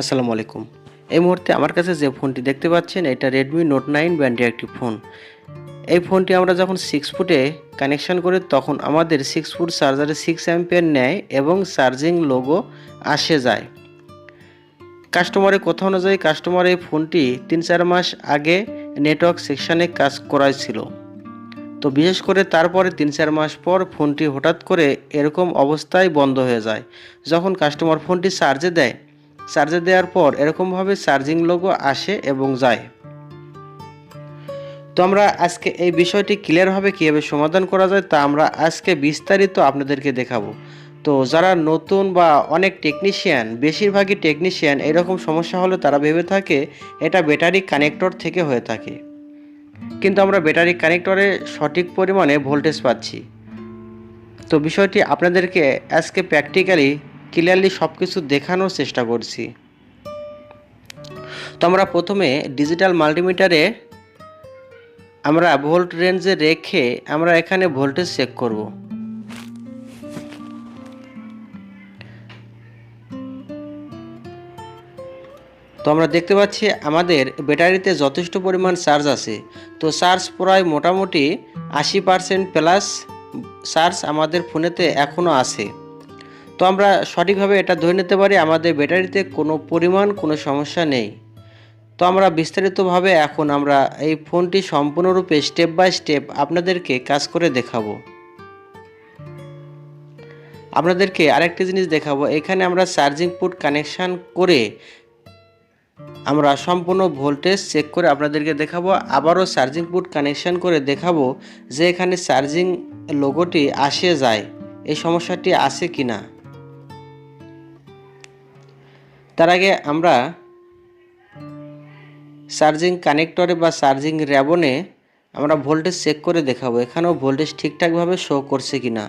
আসসালামু আলাইকুম। এই মুহূর্তে আমার কাছে যে ফোনটি দেখতে পাচ্ছেন, এটা রেডমি নোট নাইন ব্যান্ডের একটি ফোন। এই ফোনটি আমরা যখন সিক্স ফুটে কানেকশন করি, তখন আমাদের সিক্স ফুট চার্জারে সিক্স অ্যাম্পিয়ার নেয় এবং চার্জিং লোগো আসে যায়। কাস্টমারের কথা অনুযায়ী কাস্টমার এই ফোনটি তিন চার মাস আগে নেটওয়ার্ক সেকশানে কাজ করাইছিল। তো বিশেষ করে তারপরে তিন চার মাস পর ফোনটি হঠাৎ করে এরকম অবস্থায় বন্ধ হয়ে যায়। যখন কাস্টমার ফোনটি চার্জে দেয় চার্জে দেওয়ার পর এরকমভাবে চার্জিং লোগো আসে এবং যায়। তো আমরা আজকে এই বিষয়টি ক্লিয়ারভাবে কীভাবে সমাধান করা যায় তা আমরা আজকে বিস্তারিত আপনাদেরকে দেখাবো। তো যারা নতুন বা অনেক টেকনিশিয়ান বেশিরভাগই টেকনিশিয়ান এরকম সমস্যা হলে তারা ভেবে থাকে, এটা ব্যাটারি কানেক্টর থেকে হয়ে থাকে। কিন্তু আমরা ব্যাটারি কানেক্টরে সঠিক পরিমাণে ভোল্টেজ পাচ্ছি। তো বিষয়টি আপনাদেরকে আজকে প্র্যাকটিক্যালি ক্লিয়ারলি সব কিছু দেখানোর চেষ্টা করছি। তো আমরা প্রথমে ডিজিটাল মাল্টিমিটারে আমরা ভোল্ট রেঞ্জে রেখে আমরা এখানে ভোল্টেজ চেক করব। তো আমরা দেখতে পাচ্ছি আমাদের ব্যাটারিতে যথেষ্ট পরিমাণ চার্জ আছে। তো চার্জ প্রায় মোটামুটি আশি পারসেন্ট প্লাস চার্জ আমাদের ফোনেতে এখনও আছে। তো আমরা সঠিকভাবে এটা ধরে নিতে পারি, আমাদের ব্যাটারিতে কোনো পরিমাণ কোনো সমস্যা নেই। তো আমরা বিস্তারিতভাবে এখন আমরা এই ফোনটি সম্পূর্ণরূপে স্টেপ বাই স্টেপ আপনাদেরকে কাজ করে দেখাবো। আপনাদেরকে আরেকটি জিনিস দেখাবো, এখানে আমরা চার্জিং পুট কানেকশান করে আমরা সম্পূর্ণ ভোল্টেজ চেক করে আপনাদেরকে দেখাবো, আবারও চার্জিং পুট কানেকশান করে দেখাবো যে এখানে চার্জিং লোগোটি আসে যায়, এই সমস্যাটি আছে কি না তার আগে আমরা চার্জিং কানেক্টরে বা চার্জিং র্যাবনে আমরা ভোল্টেজ চেক করে দেখাবো। এখানেও ভোল্টেজ ঠিকঠাকভাবে শো করছে কি না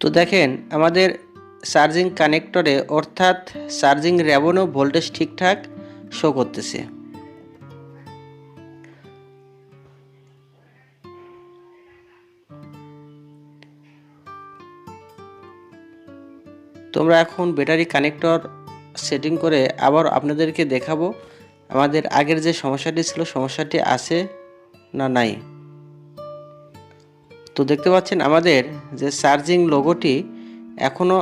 তো দেখেন, আমাদের চার্জিং কানেক্টরে অর্থাৎ চার্জিং র্যাবনেও ভোল্টেজ ঠিকঠাক শো করতেছে। তোমরা এখন ব্যাটারি কানেক্টর সেটিং করে আবার আপনাদেরকে দেখাবো আমাদের আগের যে সমস্যাটি ছিল, সমস্যাটি আছে না নাই। তো দেখতে পাচ্ছেন আমাদের যে চার্জিং লোগোটি এখনও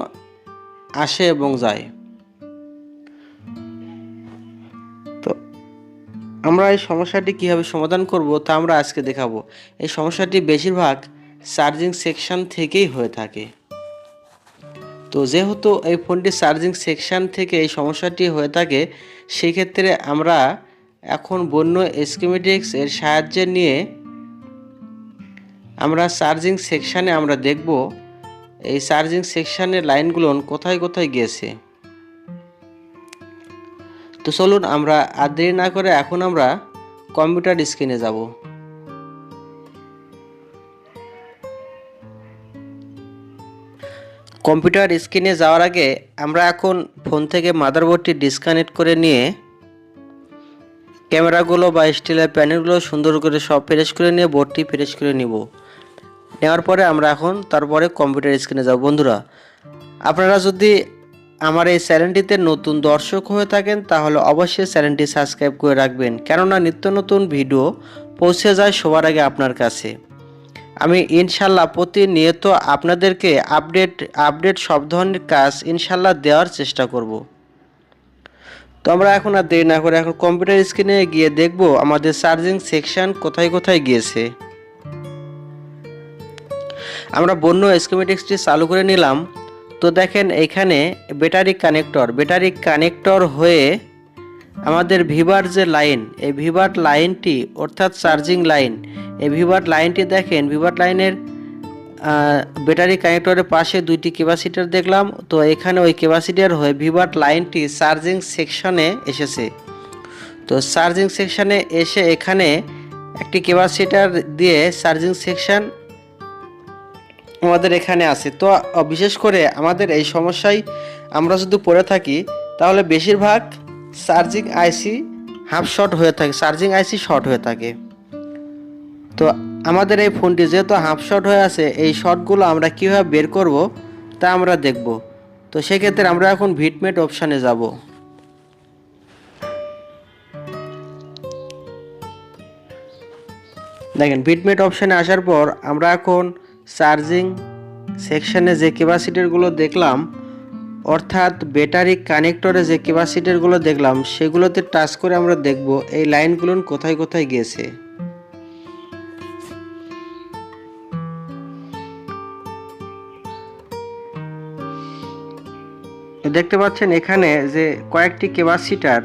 আসে এবং যায়। তো আমরা এই সমস্যাটি কীভাবে সমাধান করব তা আমরা আজকে দেখাবো। এই সমস্যাটি বেশিরভাগ চার্জিং সেকশন থেকেই হয়ে থাকে। তো যেহেতু এই ফোনটি চার্জিং সেকশন থেকে এই সমস্যাটি হয়ে থাকে সেই ক্ষেত্রে আমরা এখন বন্য স্কিমেটিক্স এর সাহায্যে নিয়ে আমরা চার্জিং সেকশানে আমরা দেখব এই চার্জিং সেকশানের লাইনগুলো কোথায় কোথায় গিয়েছে। তো চলুন আমরা আর দেরি না করে এখন আমরা কম্পিউটার স্ক্রিনে যাব। কম্পিউটার স্ক্রিনে যাওয়ার আগে আমরা এখন ফোন থেকে মাদারবোর্ডটি ডিসকানেক্ট করে নিয়ে ক্যামেরাগুলো বা স্টিলের প্যানেলগুলো সুন্দর করে সব ফ্রেশ করে নিয়ে বোর্ডটি ফ্রেশ করে নিব। নেওয়ার পরে আমরা এখন তারপরে কম্পিউটার স্ক্রিনে যাব। বন্ধুরা, আপনারা যদি আমার এই চ্যানেলটিতে নতুন দর্শক হয়ে থাকেন, তাহলে অবশ্যই চ্যানেলটি সাবস্ক্রাইব করে রাখবেন। কেননা নিত্য নতুন ভিডিও পৌঁছে যায় সবার আগে আপনার কাছে। আমি ইনশাল্লাহ প্রতিনিয়ত আপনাদেরকে আপডেট আপডেট সব ধরনের কাজ ইনশাল্লাহ দেওয়ার চেষ্টা করব। তো আমরা এখন আর দেরি না করে এখন কম্পিউটার স্ক্রিনে গিয়ে দেখব আমাদের চার্জিং সেকশন কোথায় কোথায় গিয়েছে। আমরা বন্য স্কিমেটিক্সটি চালু করে নিলাম। তো দেখেন এখানে ব্যাটারি কানেক্টর ব্যাটারি কানেক্টর হয়ে আমাদের ভিভার যে লাইন, এই ভিভার লাইনটি অর্থাৎ চার্জিং লাইন, এই ভিভার লাইনটি দেখেন, ভিভার লাইনের ব্যাটারি কানেক্টরের পাশে দুইটি ক্যাপাসিটার দেখলাম, তো এখানে ওই ক্যাপাসিটার হয়ে ভিভার লাইনটি চার্জিং সেকশনে এসেছে। তো চার্জিং সেকশনে এসে এখানে একটি ক্যাপাসিটার দিয়ে চার্জিং সেকশন আমাদের এখানে আছে। তো, বিশেষ করে আমাদের এই সমস্যায় আমরা যদি পড়ে থাকি, তাহলে বেশিরভাগ চার্জিং আইসি হাফ শর্ট হয়ে থাকে, চার্জিং আইসি শর্ট হয়ে থাকে। তো আমাদের এই ফোনটি যেহেতু হাফ শর্ট হয়ে আছে, এই শর্টগুলো আমরা কীভাবে বের করব তা আমরা দেখব। তো সেক্ষেত্রে আমরা এখন ভিটমেট অপশানে যাব। দেখেন বিটমেট অপশানে আসার পর আমরা এখন চার্জিং সেকশানে যে ক্যাপাসিটারগুলো দেখলাম অর্থাৎ ব্যাটারি কানেক্টরে যে ক্যাপাসিটারগুলো দেখলাম, সেগুলোতে টাচ করে আমরা দেখব এই লাইনগুলো কোথায় কোথায় গিয়েছে। দেখতে পাচ্ছেন এখানে যে কয়েকটি ক্যাপাসিটার।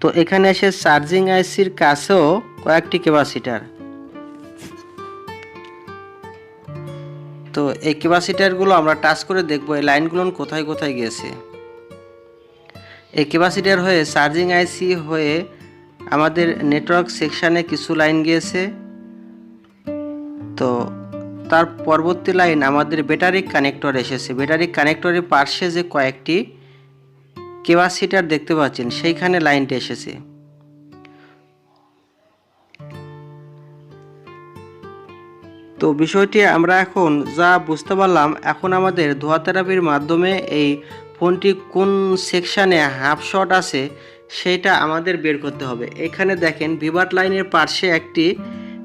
তো এখানে এসে চার্জিং আইসির কাছেও কয়েকটি ক্যাপাসিটার। তো এই ক্যাপাসিটারগুলো আমরা টাচ করে দেখব, এই লাইনগুলো কোথায় কোথায় গিয়েছে এই ক্যাপাসিটার হয়ে চার্জিং আইসি হয়ে আমাদের নেটওয়ার্ক সেকশানে কিছু লাইন গিয়েছে। তো তার পরবর্তী লাইন আমাদের ব্যাটারি কানেক্টর এসেছে। ব্যাটারি কানেক্টরের পার্শ্বে যে কয়েকটি ক্যাপাসিটার দেখতে পাচ্ছেন, সেইখানে লাইনটা এসেছে। তো বিষয়টি আমরা এখন যা বুঝতে পারলাম, এখন আমাদের ধোয়া থেরাপির মাধ্যমে এই ফোনটি কোন সেকশানে হাফ শট আছে সেটা আমাদের বের করতে হবে। এখানে দেখেন, ভিভাট লাইনের পার্শ্বে একটি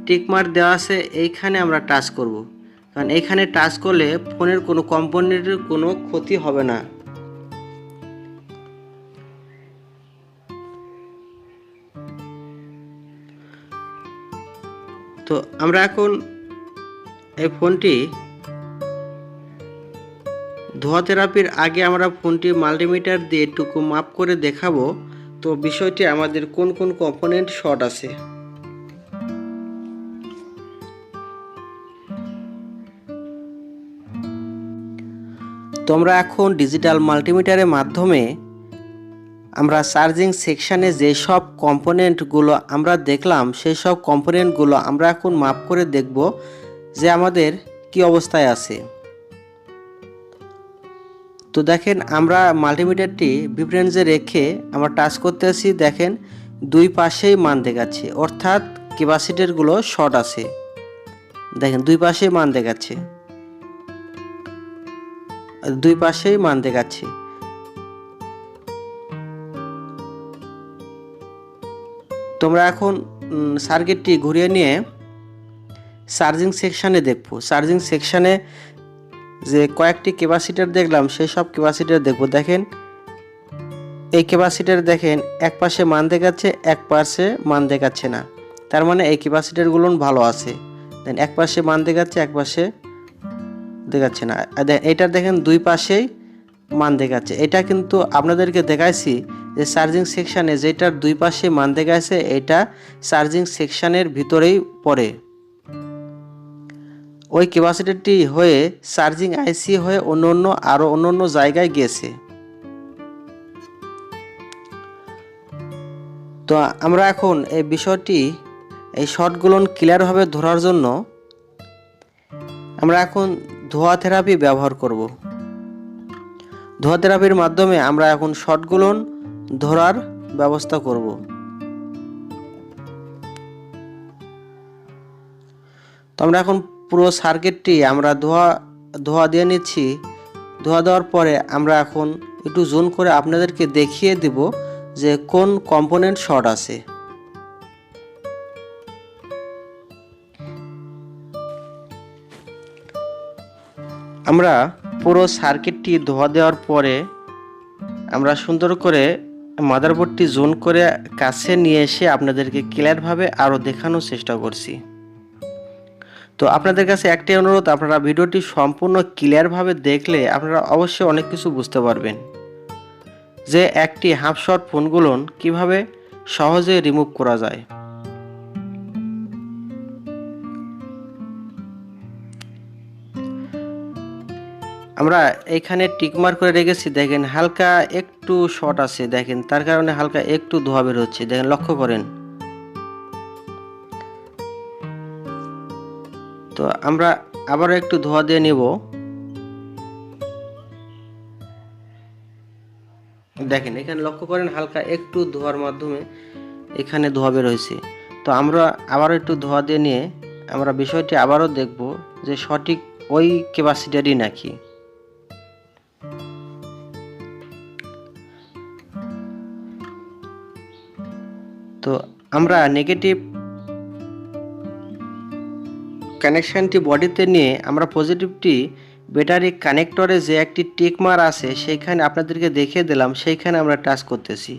টিকমার দেওয়া আছে, এইখানে আমরা টাচ করব। কারণ এইখানে টাচ করলে ফোনের কোনো কম্পোনেন্টের কোনো ক্ষতি হবে না। তো আমরা এখন এই ফোনটি ধোয়া থেরাপির আগে আমরা ফোনটি মাল্টিমিটার দিয়ে টুকু মাপ করে দেখাবো। তো বিষয়টি আমাদের কোন কোন কম্পোনেন্ট শর্ট আছে। তোমরা এখন ডিজিটাল মাল্টিমিটারের মাধ্যমে আমরা চার্জিং সেকশানে যেসব কম্পোনেন্টগুলো আমরা দেখলাম, সেই সব কম্পোনেন্টগুলো আমরা এখন মাপ করে দেখব। যে আমাদের কি অবস্থায় আছে। তো দেখেন, আমরা মাল্টিমিটারটি ভিফরেন্সে রেখে আমরা টাচ করতে আসি দেখেন, দুই পাশেই মান দেখাচ্ছে, অর্থাৎ ক্যাপাসিটারগুলো শর্ট আছে। দেখেন, দুই পাশেই মান দেখাচ্ছে। দুই পাশেই মান দেখাচ্ছে। তোমরা এখন সার্কিটটি ঘুরিয়ে নিয়ে চার্জিং সেকশানে দেখব। চার্জিং সেকশানে যে কয়েকটি ক্যাপাসিটার দেখলাম, সেই সব ক্যাপাসিটার দেখব। দেখেন, এই ক্যাপাসিটার দেখেন, এক পাশে মান দেখাচ্ছে, এক পাশে মান দেখাচ্ছে না। তার মানে এই ক্যাপাসিটারগুলো ভালো আছে। দেন এক পাশে মান দেখাচ্ছে, এক পাশে দেখাচ্ছে না। এটার দেখেন, দুই পাশেই মান দেখাচ্ছে। এটা কিন্তু আপনাদেরকে দেখাইছি যে চার্জিং সেকশানে যেটার দুই পাশে মান দেখাচ্ছে এটা চার্জিং সেকশানের ভিতরেই পড়ে। ওই ক্যাপাসিটারটি হয়ে চার্জিং আইসি হয়ে অন্য অন্য আরও অন্য অন্য জায়গায় গিয়েছে। তো আমরা এখন এই বিষয়টি, এই শর্টগুলো ক্লিয়ারভাবে ধরার জন্য আমরা এখন ধোয়া থেরাপি ব্যবহার করব। ধোয়া থেরাপির মাধ্যমে আমরা এখন শর্টগুলো ধরার ব্যবস্থা করব। তো আমরা এখন পুরো সার্কিটটি আমরা ধোয়া ধোয়া দিয়ে নিচ্ছি। ধোয়া দেওয়ার পরে আমরা এখন একটু জোন করে আপনাদেরকে দেখিয়ে দেব যে কোন কম্পোনেন্ট শর্ট আছে। আমরা পুরো সার্কিটটি ধোয়া দেওয়ার পরে আমরা সুন্দর করে মাদারবোর্ডটি জোন করে কাছে নিয়ে এসে আপনাদেরকে ক্লিয়ারভাবে আরও দেখানোর চেষ্টা করছি। তো আপনাদের কাছে একটাই অনুরোধ, আপনারা ভিডিওটি সম্পূর্ণ ক্লিয়ারভাবে দেখলে আপনারা অবশ্যই অনেক কিছু বুঝতে পারবেন। যে একটি হাফ শট ফোনগুলো কীভাবে সহজে রিমুভ করা যায়। আমরা এখানে টিকমার করে রেখেছি, দেখেন হালকা একটু শর্ট আছে, দেখেন তার কারণে হালকা একটু ধোয়া বের হচ্ছে দেখেন লক্ষ্য করেন। তো আমরা আবারও একটু ধোয়া দিয়ে নেব। দেখেন, এখানে লক্ষ্য করেন হালকা একটু ধোয়ার মাধ্যমে এখানে ধোয়া বের হয়েছে। তো আমরা আবারও একটু ধোয়া দিয়ে নিয়ে আমরা বিষয়টি আবারও দেখব যে সঠিক ওই ক্যাপাসিটারই নাকি। তো আমরা নেগেটিভ কানেকশানটি বডিতে নিয়ে আমরা পজিটিভটি ব্যাটারি কানেক্টরে যে একটি টিকমার আছে, সেইখানে আপনাদেরকে দেখিয়ে দিলাম, সেইখানে আমরা টাচ করতেছি।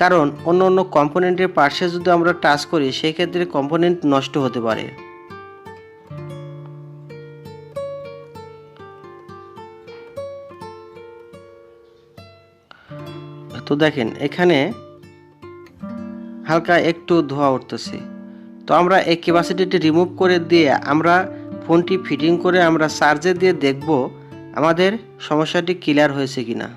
কারণ অন্য অন্য কম্পোনেন্টের পার্শ্বে যদি আমরা টাচ করি সেই ক্ষেত্রে কম্পোনেন্ট নষ্ট হতে পারে। তো দেখেন, এখানে হালকা একটু ধোয়া উঠতেছে। তো আমরা এই ক্যাপাসিটিটি রিমুভ করে দিয়ে আমরা ফোনটি ফিটিং করে আমরা চার্জে দিয়ে দেখব আমাদের সমস্যাটি ক্লিয়ার হয়েছে কিনা।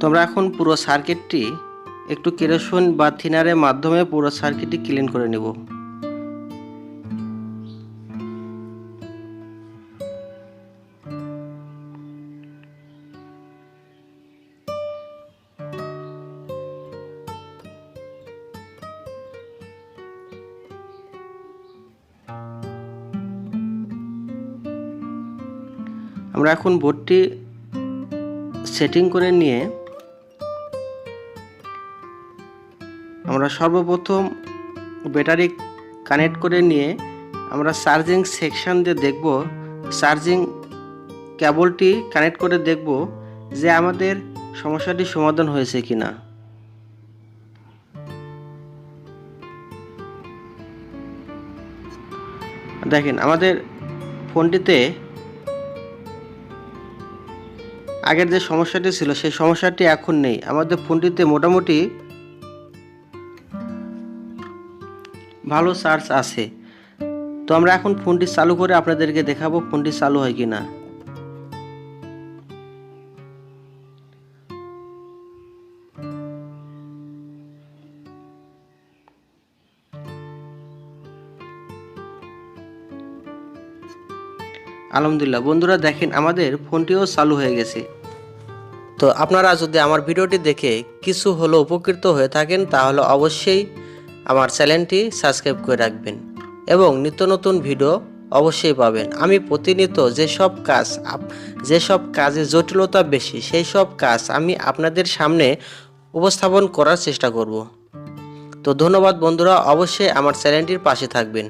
তোমরা এখন পুরো সার্কিটটি একটু কেরোসিন বা থিনারের মাধ্যমে পুরো সার্কিটটি ক্লিন করে নেব। আমরা এখন বোর্ডটি সেটিং করে নিয়ে আমরা সর্বপ্রথম ব্যাটারি কানেক্ট করে নিয়ে আমরা চার্জিং সেকশন দিয়ে দেখব, চার্জিং কেবলটি কানেক্ট করে দেখব যে আমাদের সমস্যাটি সমাধান হয়েছে কিনা। দেখেন, আমাদের ফোনটিতে আগের যে সমস্যাটি ছিল, সেই সমস্যাটি এখন নেই। আমাদের ফোনটিতে মোটামুটি ভালো চার্জ আছে। তো আমরা এখন ফোনটি চালু করে আপনাদেরকে দেখাবো ফোনটি চালু হয় কি না। আলহামদুলিল্লাহ, বন্ধুরা দেখেন আমাদের ফোনটিও চালু হয়ে গেছে। তো আপনারা যদি আমার ভিডিওটি দেখে কিছু হলো উপকৃত হয়ে থাকেন, তাহলে অবশ্যই আমার চ্যানেলটি সাবস্ক্রাইব করে রাখবেন এবং নিত্য নতুন ভিডিও অবশ্যই পাবেন। আমি প্রতিনিয়ত যেসব কাজ যেসব কাজে জটিলতা বেশি সেই সব কাজ আমি আপনাদের সামনে উপস্থাপন করার চেষ্টা করব। তো ধন্যবাদ বন্ধুরা, অবশ্যই আমার চ্যানেলটির পাশে থাকবেন।